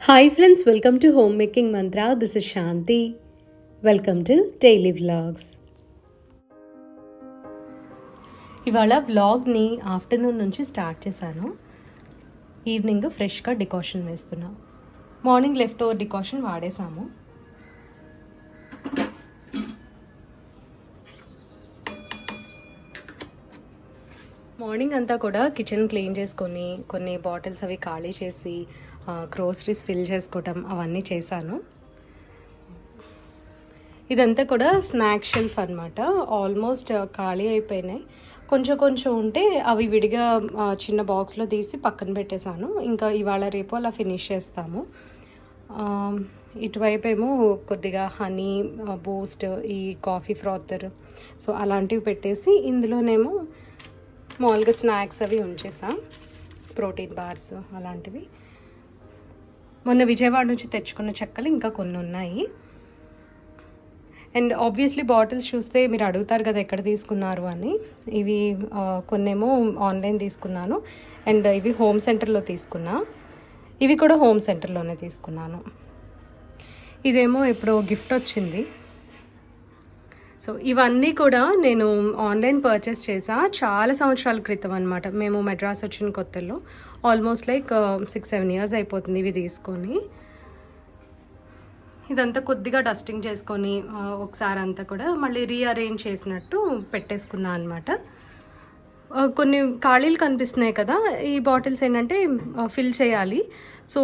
Hi friends welcome to home making Mantra this is Shanti welcome to daily vlogs ఇవాళ వ్లాగ్ని afternoon నుంచి start చేశాను. Evening ఫ్రెష్గా decoction వేస్తున్నా. మార్నింగ్ లెఫ్ట్ ఓవర్ డికాషన్ వాడేసాము morning అంతా కూడా కిచెన్ క్లీన్ చేసుకొని కొన్ని బాటిల్స్ అవి ఖాళీ చేసి గ్రోసరీస్ ఫిల్ చేసుకోవటం అవన్నీ చేశాను. ఇదంతా కూడా స్నాక్ షెల్ఫ్ అనమాట ఆల్మోస్ట్ ఖాళీ అయిపోయినాయి. కొంచెం కొంచెం ఉంటే అవి విడిగా చిన్న బాక్స్లో తీసి పక్కన పెట్టేశాను. ఇంకా ఇవాళ రేపు అలా ఫినిష్ చేస్తాము. ఇటువైపు ఏమో కొద్దిగా హనీ బూస్ట్ ఈ కాఫీ ఫ్రాతర్ సో అలాంటివి పెట్టేసి ఇందులోనేమో మామూలుగా స్నాక్స్ అవి ఉంచేసాం. ప్రోటీన్ బార్స్ అలాంటివి. మొన్న విజయవాడ నుంచి తెచ్చుకున్న చెక్కలు ఇంకా కొన్ని ఉన్నాయి. అండ్ ఆబ్వియస్లీ బాటిల్స్ చూస్తే మీరు అడుగుతారు కదా ఎక్కడ తీసుకున్నారు అని. ఇవి కొన్నేమో ఆన్లైన్ తీసుకున్నాను. అండ్ ఇవి హోమ్ సెంటర్లో తీసుకున్నా. ఇవి కూడా హోమ్ సెంటర్లోనే తీసుకున్నాను. ఇదేమో ఇప్పుడు గిఫ్ట్ వచ్చింది. సో ఇవన్నీ కూడా నేను ఆన్లైన్ పర్చేస్ చేసా. చాలా సంవత్సరాల క్రితం అనమాట మేము మెడ్రాస్ వచ్చిన కొత్తలో almost like six seven years అయిపోతుంది ఇవి తీసుకొని. ఇదంతా కొద్దిగా డస్టింగ్ చేసుకొని ఒకసారి అంతా కూడా మళ్ళీ రీఅరేంజ్ చేసినట్టు పెట్టేసుకున్నా అనమాట కొన్ని ఖాళీలు కనిపిస్తున్నాయి కదా. ఈ బాటిల్స్ ఏంటంటే ఫిల్ చేయాలి. సో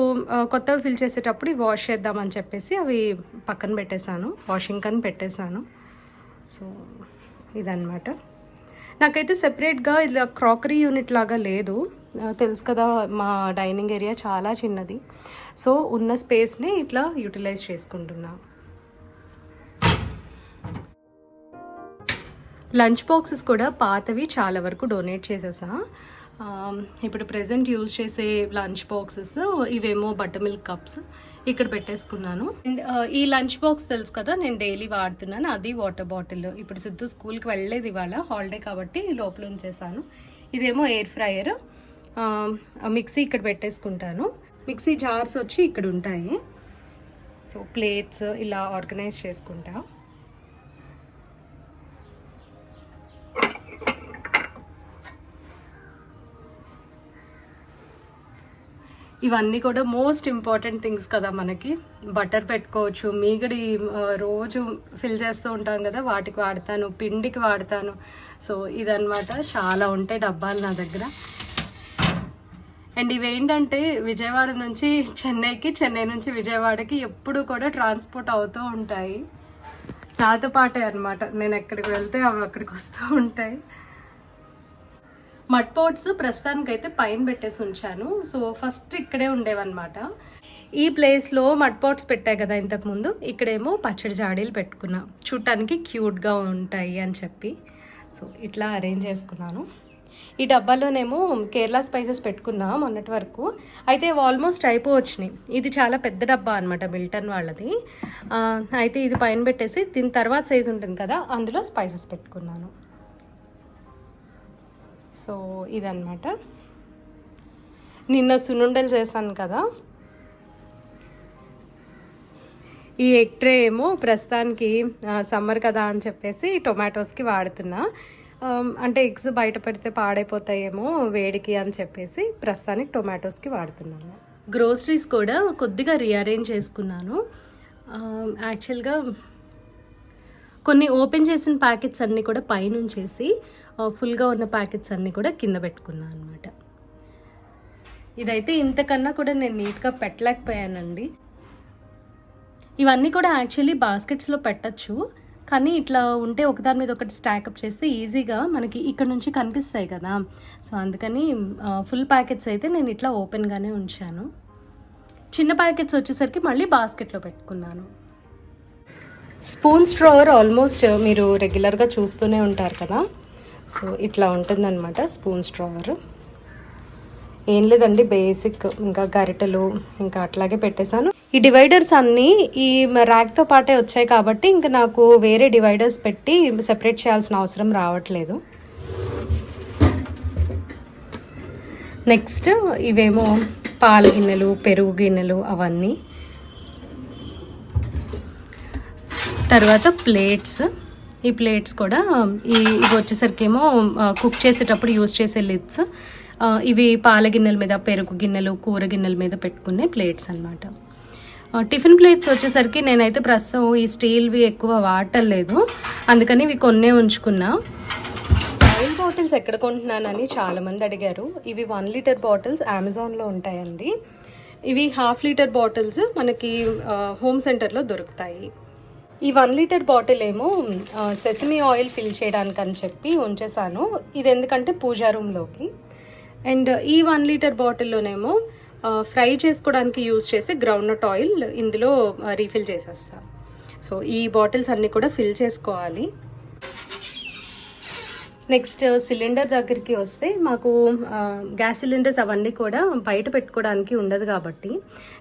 కొత్తవి ఫిల్ చేసేటప్పుడు వాష్ చేద్దామని చెప్పేసి అవి పక్కన పెట్టేశాను. వాషింగ్ కని పెట్టేశాను. సో ఇదన్నమాట. నాకైతే సెపరేట్గా ఇలా క్రాకరీ యూనిట్ లాగా లేదు. తెలుసు కదా మా డైనింగ్ ఏరియా చాలా చిన్నది. సో ఉన్న స్పేస్ని ఇట్లా యూటిలైజ్ చేసుకుంటున్నా. లంచ్ బాక్సెస్ కూడా పాతవి చాలా వరకు డొనేట్ చేసేసా. ఇప్పుడు ప్రజెంట్ యూజ్ చేసే లంచ్ బాక్సెస్ ఇవేమో బటర్ మిల్క్ కప్స్ ఇక్కడ పెట్టేసుకున్నాను. అండ్ uh, ఈ లంచ్ బాక్స్ తెలుసు కదా నేను డైలీ వాడుతున్నాను. అది వాటర్ బాటిల్. ఇప్పుడు సిద్ధు స్కూల్కి వెళ్ళలేదు ఇవాళ హాలిడే కాబట్టి లోపల ఉంచేసాను ఇదేమో ఎయిర్ ఫ్రైయర్. Um, మిక్సీ ఇక్కడ పెట్టేసుకుంటాను. మిక్సీ జార్స్ వచ్చి ఇక్కడ ఉంటాయి. సో ప్లేట్స్ ఇలా ఆర్గనైజ్ చేసుకుంటా. ఇవన్నీ కూడా మోస్ట్ ఇంపార్టెంట్ థింగ్స్ కదా మనకి. బటర్ పెట్టుకోవచ్చు మీగడి రోజు ఫిల్ చేస్తూ ఉంటాం కదా వాటికి వాడతాను పిండికి వాడతాను. సో ఇదనమాట చాలా ఉంటాయి డబ్బాలు నా దగ్గర. అండ్ ఇవేంటంటే విజయవాడ నుంచి చెన్నైకి చెన్నై నుంచి విజయవాడకి ఎప్పుడు కూడా ట్రాన్స్పోర్ట్ అవుతూ ఉంటాయి. నాతో పాటే అనమాట నేను ఎక్కడికి వెళ్తే అవి అక్కడికి వస్తూ ఉంటాయి. మడ్ ప్రస్తుతానికి ప్రస్తుతానికైతే పైన పెట్టేసి ఉంచాను. సో ఫస్ట్ ఇక్కడే ఉండేవన్నమాట. ఈ ప్లేస్లో మడ్ పాట్స్ పెట్టాయి కదా ఇంతకుముందు ఇక్కడేమో పచ్చడి జాడీలు పెట్టుకున్నా. చూడటానికి క్యూట్గా ఉంటాయి అని చెప్పి. సో ఇట్లా అరేంజ్ చేసుకున్నాను. ఈ డబ్బాలోనేమో కేరళ స్పైసెస్ పెట్టుకున్నా మొన్నటి వరకు. అయితే ఆల్మోస్ట్ అయిపోవచ్చినాయి. ఇది చాలా పెద్ద డబ్బా అనమాట మిల్టన్ వాళ్ళది. అయితే ఇది పైన పెట్టేసి దీని తర్వాత సైజ్ ఉంటుంది కదా అందులో స్పైసెస్ పెట్టుకున్నాను. సో ఇదన్నమాట. నిన్న సునుండలు చేశాను కదా. ఈ ఎగ్ ట్రే ఏమో ప్రస్తుతానికి సమ్మర్ కదా అని చెప్పేసి టొమాటోస్కి వాడుతున్నా. అంటే ఎగ్స్ బయట పెడితే పాడైపోతాయేమో వేడికి అని చెప్పేసి ప్రస్తుతానికి టొమాటోస్కి వాడుతున్నాను. గ్రోసరీస్ కూడా కొద్దిగా రీఅరేంజ్ చేసుకున్నాను. యాక్చువల్గా కొన్ని ఓపెన్ చేసిన ప్యాకెట్స్ అన్నీ కూడా పైనుంచేసి ఫుల్గా ఉన్న ప్యాకెట్స్ అన్నీ కూడా కింద పెట్టుకున్నాను అనమాట ఇదైతే ఇంతకన్నా కూడా నేను నీట్గా పెట్టలేకపోయానండి. ఇవన్నీ కూడా యాక్చువల్లీ బాస్కెట్స్లో పెట్టచ్చు కానీ ఇట్లా ఉంటే ఒకదాని మీద ఒకటి స్టాకప్ చేస్తే ఈజీగా మనకి ఇక్కడ నుంచి కనిపిస్తాయి కదా. సో అందుకని ఫుల్ ప్యాకెట్స్ అయితే నేను ఇట్లా ఓపెన్గానే ఉంచాను. చిన్న ప్యాకెట్స్ వచ్చేసరికి మళ్ళీ బాస్కెట్లో పెట్టుకున్నాను. స్పూన్ స్ట్రోవర్ ఆల్మోస్ట్ మీరు రెగ్యులర్గా చూస్తూనే ఉంటారు కదా. సో ఇట్లా ఉంటుందన్నమాట స్పూన్ స్ట్రావర్. ఏం లేదండి బేసిక్ ఇంకా గరిటెలు ఇంకా అట్లాగే పెట్టేశాను. ఈ డివైడర్స్ అన్నీ ఈ ర్యాక్తో పాటే వచ్చాయి కాబట్టి ఇంకా నాకు వేరే డివైడర్స్ పెట్టి సెపరేట్ చేయాల్సిన అవసరం రావట్లేదు. నెక్స్ట్ ఇవేమో పాల గిన్నెలు పెరుగు గిన్నెలు అవన్నీ. తర్వాత ప్లేట్స్. ఈ ప్లేట్స్ కూడా ఈ ఇవి వచ్చేసరికి ఏమో కుక్ చేసేటప్పుడు యూస్ చేసే లిడ్స్ ఇవి పాల గిన్నెల మీద పెరుగు గిన్నెలు కూర గిన్నెల మీద పెట్టుకునే ప్లేట్స్ అనమాట టిఫిన్ ప్లేట్స్ వచ్చేసరికి నేనైతే ప్రస్తుతం ఈ స్టీల్వి ఎక్కువ వాడటలేదు. అందుకని ఇవి కొన్నే ఉంచుకున్నా. ఆయిల్ బాటిల్స్ ఎక్కడ కొంటున్నానని చాలామంది అడిగారు. ఇవి వన్ లీటర్ బాటిల్స్ అమెజాన్లో ఉంటాయండి. ఇవి హాఫ్ లీటర్ బాటిల్స్ మనకి హోమ్ సెంటర్లో దొరుకుతాయి. ఈ వన్ లీటర్ బాటిల్ ఏమో ఆ, సెసమి ఆయిల్ ఫిల్ చేయడానికి అని చెప్పి ఉంచేసాను ఇది ఎందుకంటే పూజా రూమ్లోకి. అండ్ ఈ వన్ లీటర్ బాటిల్లోనేమో ఫ్రై చేసుకోవడానికి యూజ్ చేసే గ్రౌండ్నట్ ఆయిల్ ఇందులో రీఫిల్ చేసేస్తా. సో ఈ బాటిల్స్ అన్నీ కూడా ఫిల్ చేసుకోవాలి. నెక్స్ట్ సిలిండర్ దగ్గరికి వస్తే మాకు గ్యాస్ సిలిండర్స్ అవన్నీ కూడా బయట పెట్టుకోవడానికి ఉండదు కాబట్టి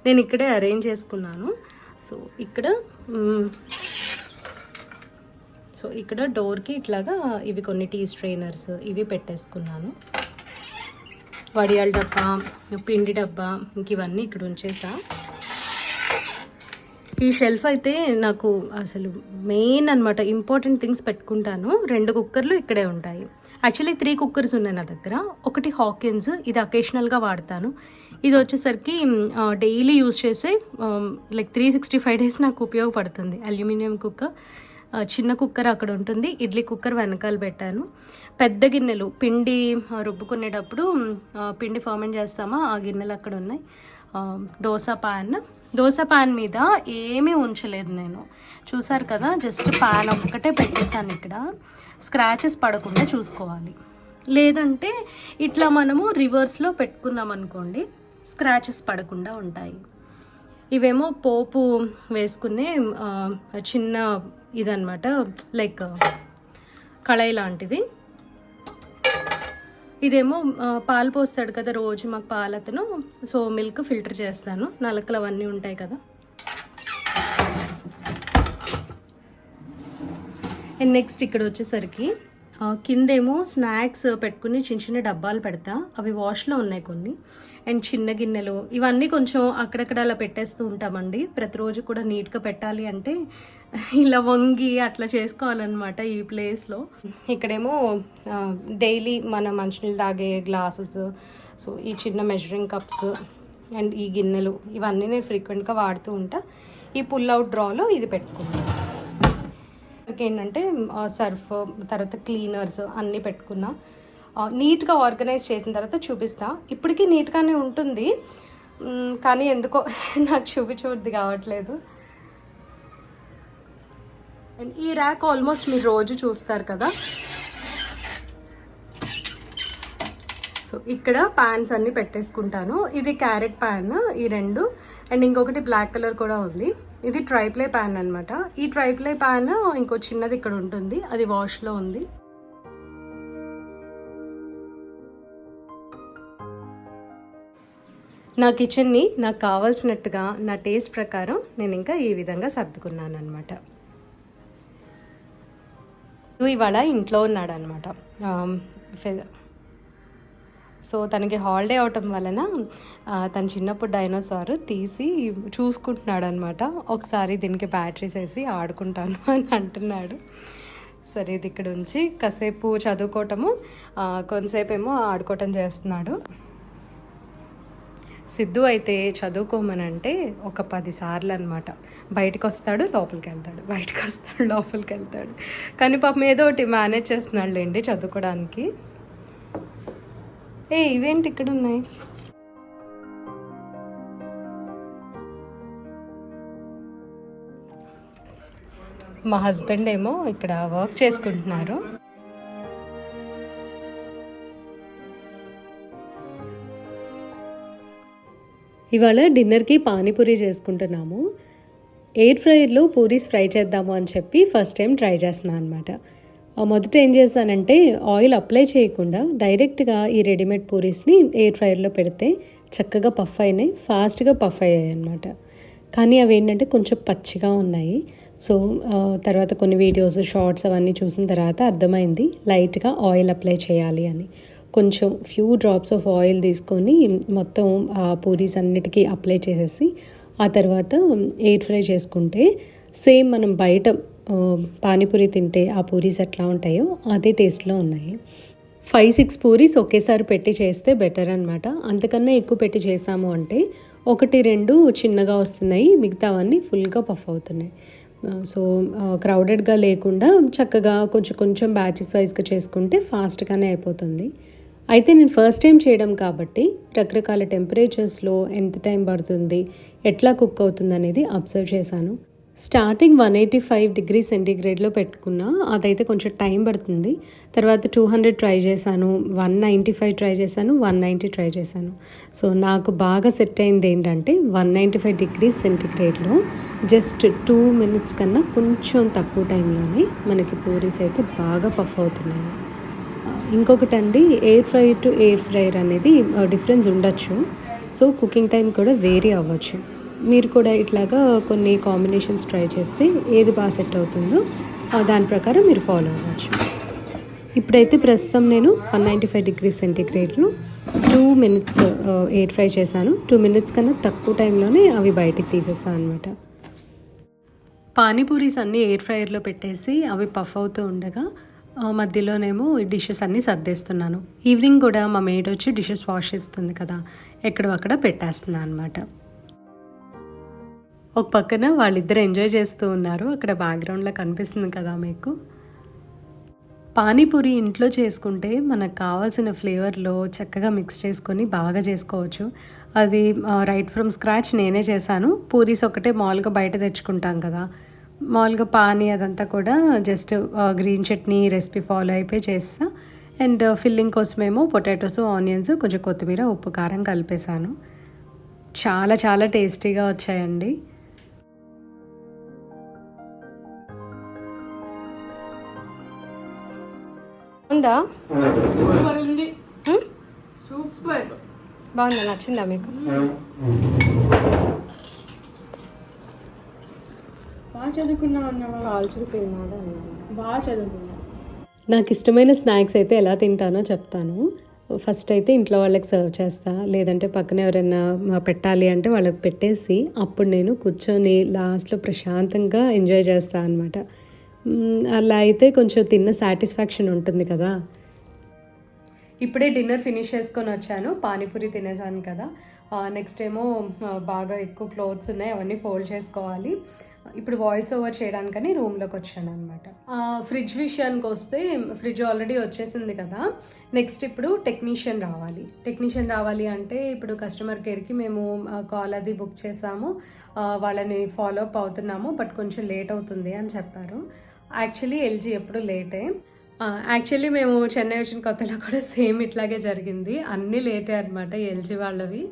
నేను ఇక్కడే అరేంజ్ చేసుకున్నాను. సో ఇక్కడ సో ఇక్కడ డోర్కి ఇట్లాగా ఇవి కొన్ని టీ స్ట్రైనర్స్ ఇవి పెట్టేసుకున్నాను. వడియాల డబ్బా పిండి డబ్బా ఇంక ఇవన్నీ ఇక్కడ ఉంచేసా. ఈ షెల్ఫ్ అయితే నాకు అసలు మెయిన్ అనమాట ఇంపార్టెంట్ థింగ్స్ పెట్టుకుంటాను. రెండు కుక్కర్లు ఇక్కడే ఉంటాయి. యాక్చువల్లీ త్రీ కుక్కర్స్ ఉన్నాయి నా దగ్గర. ఒకటి హాకిన్స్ ఇది అకేషనల్గా వాడతాను. ఇది వచ్చేసరికి డైలీ యూస్ చేసే like three sixty five days నాకు ఉపయోగపడుతుంది అల్యూమినియం కుక్కర్. చిన్న కుక్కర్ అక్కడ ఉంటుంది. ఇడ్లీ కుక్కర్ వెనకాల పెట్టాను. పెద్ద గిన్నెలు పిండి రుబ్బుకునేటప్పుడు పిండి ఫర్మెంట్ చేస్తామా ఆ గిన్నెలు అక్కడ ఉన్నాయి. దోశ పాన్. దోశ పాన్ మీద ఏమీ ఉంచలేదు నేను. చూసారు కదా జస్ట్ పాన్ ఒక్కటే పెట్టేశాను ఇక్కడ. స్క్రాచెస్ పడకుండా చూసుకోవాలి. లేదంటే ఇట్లా మనము రివర్స్లో పెట్టుకున్నాం అనుకోండి స్క్రాచెస్ పడకుండా ఉంటాయి. ఇవేమో పోపు వేసుకునే చిన్న ఇదనమాట లైక్ కళాయి లాంటిది. ఇదేమో పాలు పోస్తాడు కదా రోజు మాకు పాలు అతను. సో మిల్క్ ఫిల్టర్ చేస్తాను. నలకలు అవన్నీ ఉంటాయి కదా. అండ్ నెక్స్ట్ ఇక్కడ వచ్చేసరికి కిందేమో స్నాక్స్ పెట్టుకుని చిన్న చిన్న డబ్బాలు పెడతా. అవి వాష్లో ఉన్నాయి కొన్ని. అండ్ చిన్న గిన్నెలు. ఇవన్నీ కొంచెం అక్కడక్కడ అలా పెట్టేస్తూ ఉంటామండి. ప్రతిరోజు కూడా నీట్గా పెట్టాలి అంటే ఇలా వంగి అట్లా చేసుకోవాలన్నమాట ఈ ప్లేస్లో. ఇక్కడేమో డైలీ మన మంచినీళ్ళు తాగే గ్లాసెస్ సో ఈ చిన్న మెజరింగ్ కప్స్ అండ్ ఈ గిన్నెలు. ఇవన్నీ నేను ఫ్రీక్వెంట్గా వాడుతూ ఉంటా. ఈ పుల్ అవుట్ డ్రాలో ఇది పెట్టుకున్నాను ఇంకా ఏంటంటే సర్ఫ్ తర్వాత క్లీనర్స్ అన్నీ పెట్టుకున్నా. నీట్గా ఆర్గనైజ్ చేసిన తర్వాత చూపిస్తా. ఇప్పటికీ నీట్గానే ఉంటుంది. కానీ ఎందుకో నాకు చూపించబుద్ధి కావట్లేదు. అండ్ ఈ ర్యాక్ ఆల్మోస్ట్ మీరు రోజు చూస్తారు కదా. సో ఇక్కడ ప్యాన్స్ అన్ని పెట్టేసుకుంటాను. ఇది క్యారెట్ ప్యాన్ ఈ రెండు. అండ్ ఇంకొకటి బ్లాక్ కలర్ కూడా ఉంది. ఇది ట్రైప్లే ప్యాన్ అనమాట ఈ ట్రైప్లే ప్యాన్ ఇంకో చిన్నది ఇక్కడ ఉంటుంది. అది వాష్లో ఉంది. నా కిచెన్ని నాకు కావాల్సినట్టుగా నా టేస్ట్ ప్రకారం నేను ఇంకా ఈ విధంగా సర్దుకున్నాను అనమాట ఇవాళ ఇంట్లో ఉన్నాడనమాట సో తనకి హాలిడే అవటం వలన తను తన చిన్నప్పుడు డైనోసార్ తీసి చూసుకుంటున్నాడు అనమాట ఒకసారి దీనికి బ్యాటరీస్ వేసి ఆడుకుంటాను అని అంటున్నాడు. సరే ఇది ఇక్కడ ఉంచి కాసేపు చదువుకోవటము. కొంతసేపు ఏమో ఆడుకోవటం చేస్తున్నాడు. సిద్ధు అయితే చదువుకోమనంటే ఒక పదిసార్లు అనమాట బయటకు వస్తాడు లోపలికి వెళ్తాడు బయటకు వస్తాడు లోపలికి వెళ్తాడు కానీ పాపం ఏదో ఒకటి మేనేజ్ చేస్తున్నాడు లేండి చదువుకోవడానికి. ఏ ఇవేంటి ఇక్కడ ఉన్నాయి మా హస్బెండ్ ఏమో ఇక్కడ వర్క్ చేసుకుంటున్నారు. ఇవాళ డిన్నర్కి పానీపూరి చేసుకుంటున్నాము. ఎయిర్ ఫ్రైయర్లో పూరీస్ ఫ్రై చేద్దాము అని చెప్పి ఫస్ట్ టైం ట్రై చేస్తున్నాను అనమాట మొదట ఏం చేశానంటే ఆయిల్ అప్లై చేయకుండా డైరెక్ట్గా ఈ రెడీమేడ్ పూరీస్ని ఎయిర్ ఫ్రైయర్లో పెడితే చక్కగా పఫ్ అయినాయి ఫాస్ట్గా పఫ్ అయ్యాయి అనమాట కానీ అవి ఏంటంటే కొంచెం పచ్చిగా ఉన్నాయి. సో తర్వాత కొన్ని వీడియోస్ షార్ట్స్ అవన్నీ చూసిన తర్వాత అర్థమైంది లైట్గా ఆయిల్ అప్లై చేయాలి అని. కొంచెం ఫ్యూ డ్రాప్స్ ఆఫ్ ఆయిల్ తీసుకొని మొత్తం ఆ పూరీస్ అన్నిటికీ అప్లై చేసేసి ఆ తర్వాత ఎయిర్ ఫ్రై చేసుకుంటే సేమ్ మనం బయట పానీపూరి తింటే ఆ పూరీస్ ఎట్లా ఉంటాయో అదే టేస్ట్లో ఉన్నాయి. ఫైవ్ సిక్స్ పూరీస్ ఒకేసారి పెట్టి చేస్తే బెటర్ అనమాట అంతకన్నా ఎక్కువ పెట్టి చేసాము అంటే ఒకటి రెండు చిన్నగా వస్తున్నాయి మిగతావన్నీ ఫుల్గా పఫ్ అవుతున్నాయి. సో క్రౌడెడ్గా లేకుండా చక్కగా కొంచెం కొంచెం బ్యాచెస్ వైజ్గా చేసుకుంటే ఫాస్ట్గానే అయిపోతుంది. అయితే నేను ఫస్ట్ టైం చేయడం కాబట్టి రకరకాల టెంపరేచర్స్లో ఎంత టైం పడుతుంది ఎట్లా కుక్ అవుతుంది అనేది అబ్జర్వ్ చేశాను. Starting one eighty five degree సెంటీగ్రేడ్లో పెట్టుకున్నా అదైతే కొంచెం టైం పడుతుంది. తర్వాత టూ హండ్రెడ్ ట్రై చేశాను వన్ నైంటీ ఫైవ్ ట్రై చేశాను వన్ నైంటీ ట్రై చేశాను. సో నాకు బాగా సెట్ అయింది ఏంటంటే వన్ నైంటీ ఫైవ్ డిగ్రీ సెంటీగ్రేడ్లో జస్ట్ టూ మినిట్స్ కన్నా కొంచెం తక్కువ టైంలోనే మనకి పూరీస్ అయితే బాగా పఫ్ అవుతున్నాయి. ఇంకొకటి అండి air fry to air fryer అనేది డిఫరెన్స్ ఉండొచ్చు. సో కుకింగ్ టైం కూడా వేరీ అవ్వచ్చు. మీరు కూడా ఇట్లాగా కొన్ని కాంబినేషన్స్ ట్రై చేస్తే ఏది బాగా సెట్ అవుతుందో దాని ప్రకారం మీరు ఫాలో అవ్వచ్చు. ఇప్పుడైతే ప్రస్తుతం నేను వన్ నైంటీ ఫైవ్ డిగ్రీ సెంటీగ్రేడ్లో టూ మినిట్స్ ఎయిర్ ఫ్రై చేశాను. టూ మినిట్స్ కన్నా తక్కువ టైంలోనే అవి బయటికి తీసేసాను అనమాట పానీపూరీస్ అన్నీ ఎయిర్ ఫ్రైయర్లో పెట్టేసి అవి పఫ్ అవుతూ ఉండగా ఆ, మధ్యలోనేమో ఈ డిషెస్ అన్నీ సర్దేస్తున్నాను. ఈవినింగ్ కూడా మా మేడ్ వచ్చి డిషెస్ వాష్ చేస్తుంది కదా ఎక్కడో అక్కడ పెట్టేస్తున్నాను అనమాట ఒక పక్కన వాళ్ళిద్దరు ఎంజాయ్ చేస్తూ ఉన్నారు. అక్కడ బ్యాక్గ్రౌండ్లో కనిపిస్తుంది కదా మీకు. పానీపూరి ఇంట్లో చేసుకుంటే మనకు కావాల్సిన ఫ్లేవర్లో చక్కగా మిక్స్ చేసుకొని బాగా చేసుకోవచ్చు. అది రైట్ ఫ్రమ్ స్క్రాచ్ నేనే చేశాను. పూరీస్ ఒకటే మామూలుగా బయట తెచ్చుకుంటాం కదా. మామూలుగా పానీ అదంతా కూడా just green chutney recipe follow అయిపోయి చేస్తా. అండ్ ఫిల్లింగ్ కోసమేమో పొటాటోస్ ఆనియన్స్ కొంచెం కొత్తిమీర ఉప్పు కారం కలిపేశాను. చాలా చాలా టేస్టీగా వచ్చాయండి. ఉందా సూపర్ ఉంది. హ్మ్? సూపర్. బాగుందా? నచ్చిందా మీకు? బాగా అన్నావా? నాకు ఇష్టమైన స్నాక్స్ అయితే ఎలా తింటానో చెప్తాను. ఫస్ట్ అయితే ఇంట్లో వాళ్ళకి సర్వ్ చేస్తా. లేదంటే పక్కన ఎవరైనా పెట్టాలి అంటే వాళ్ళకి పెట్టేసి అప్పుడు నేను కూర్చొని లాస్ట్లో ప్రశాంతంగా ఎంజాయ్ చేస్తా అనమాట అలా అయితే కొంచెం తిన్న సాటిస్ఫాక్షన్ ఉంటుంది కదా. ఇప్పుడే డిన్నర్ ఫినిష్ చేసుకొని వచ్చాను. పానీపూరి తినేసాను కదా. నెక్స్ట్ ఏమో బాగా ఎక్కువ క్లోత్స్ ఉన్నాయి అవన్నీ ఫోల్డ్ చేసుకోవాలి. ఇప్పుడు వాయిస్ ఓవర్ చేయడానికని రూమ్లోకి వచ్చాను అనమాట ఫ్రిడ్జ్ విషయానికి వస్తే ఫ్రిడ్జ్ ఆల్రెడీ వచ్చేసింది కదా. నెక్స్ట్ ఇప్పుడు టెక్నీషియన్ రావాలి. టెక్నీషియన్ రావాలి అంటే ఇప్పుడు కస్టమర్ కేర్కి మేము కాల్ అది బుక్ చేసాము. వాళ్ళని ఫాలో అప్ అవుతున్నాము బట్ కొంచెం లేట్ అవుతుంది అని చెప్పారు. యాక్చువల్లీ ఎల్జీ ఎప్పుడు లేటే యాక్చువల్లీ మేము చెన్నై వచ్చిన కొత్తలో కూడా సేమ్ ఇట్లాగే జరిగింది. అన్నీ లేటే అనమాట ఎల్జీ వాళ్ళవి.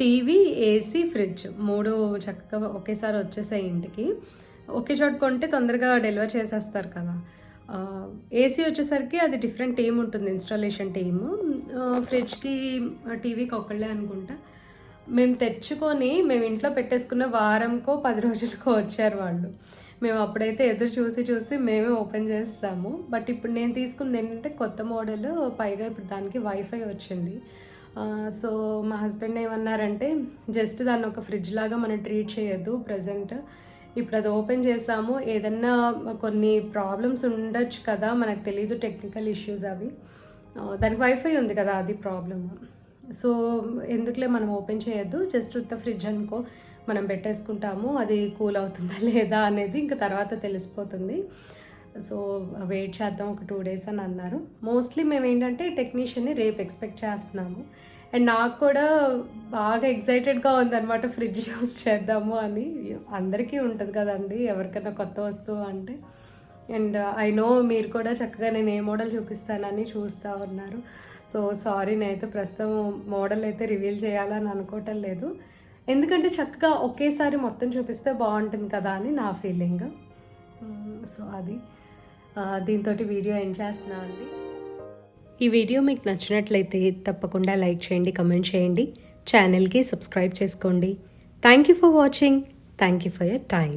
టీవీ ఏసీ ఫ్రిడ్జ్ మూడు చక్కగా ఒకేసారి వచ్చేసాయి ఇంటికి. ఒకే చోట కొంటే తొందరగా డెలివర్ చేసేస్తారు కదా. ఏసీ వచ్చేసరికి అది డిఫరెంట్ టీమ్ ఉంటుంది ఇన్స్టాలేషన్ టీమ్ ఫ్రిడ్జ్కి టీవీకి ఒకళ్ళే అనుకుంటా. మేము తెచ్చుకొని మేము ఇంట్లో పెట్టేసుకున్న వారంకో పది రోజులకో వచ్చారు వాళ్ళు. మేము అప్పుడైతే ఎదురు చూసి చూసి మేమే ఓపెన్ చేస్తాము. బట్ ఇప్పుడు నేను తీసుకుంది ఏంటంటే కొత్త మోడల్ పైగా ఇప్పుడు దానికి వైఫై వచ్చింది. సో మా హస్బెండ్ ఏమన్నారంటే జస్ట్ దాన్ని ఒక ఫ్రిడ్జ్ లాగా మనం ట్రీట్ చేయొద్దు ప్రజెంట్ ఇప్పుడు అది ఓపెన్ చేసాము. ఏదన్నా కొన్ని ప్రాబ్లమ్స్ ఉండొచ్చు కదా మనకు తెలియదు టెక్నికల్ ఇష్యూస్ అవి. దానికి వైఫై ఉంది కదా అది ప్రాబ్లమ్ సో ఎందుకులే మనం ఓపెన్ చేయొద్దు జస్ట్ ఉత్త ఫ్రిడ్జ్ అనుకో. మనం పెట్టేసుకుంటాము అది కూల్ అవుతుందా లేదా అనేది ఇంకా తర్వాత తెలిసిపోతుంది. సో వెయిట్ చేద్దాం ఒక టూ డేస్ అని అన్నారు. మోస్ట్లీ మేము ఏంటంటే టెక్నీషియన్ని రేపు ఎక్స్పెక్ట్ చేస్తున్నాము. అండ్ నాకు కూడా బాగా ఎగ్జైటెడ్గా ఉందన్నమాట ఫ్రిడ్జ్ యూస్ చేద్దాము అని. అందరికీ ఉంటుంది కదండి ఎవరికైనా కొత్త వస్తువు అంటే. అండ్ uh, ఐ నో మీరు కూడా చక్కగా నేను ఏ మోడల్ చూపిస్తానని చూస్తూ ఉన్నారు. సో సారీ నేనైతే ప్రస్తుతం మోడల్ అయితే రివీల్ చేయాలని అనుకోవటం లేదు. ఎందుకంటే చక్కగా ఒకేసారి మొత్తం చూపిస్తే బాగుంటుంది కదా అని నా ఫీలింగ్. సో అది. దీంతో వీడియో ఎండ్ చేస్తున్నా అండి. ఈ వీడియో మీకు నచ్చినట్లయితే తప్పకుండా లైక్ చేయండి కమెంట్ చేయండి ఛానల్కి సబ్స్క్రైబ్ చేసుకోండి. Thank you for watching thank you for your time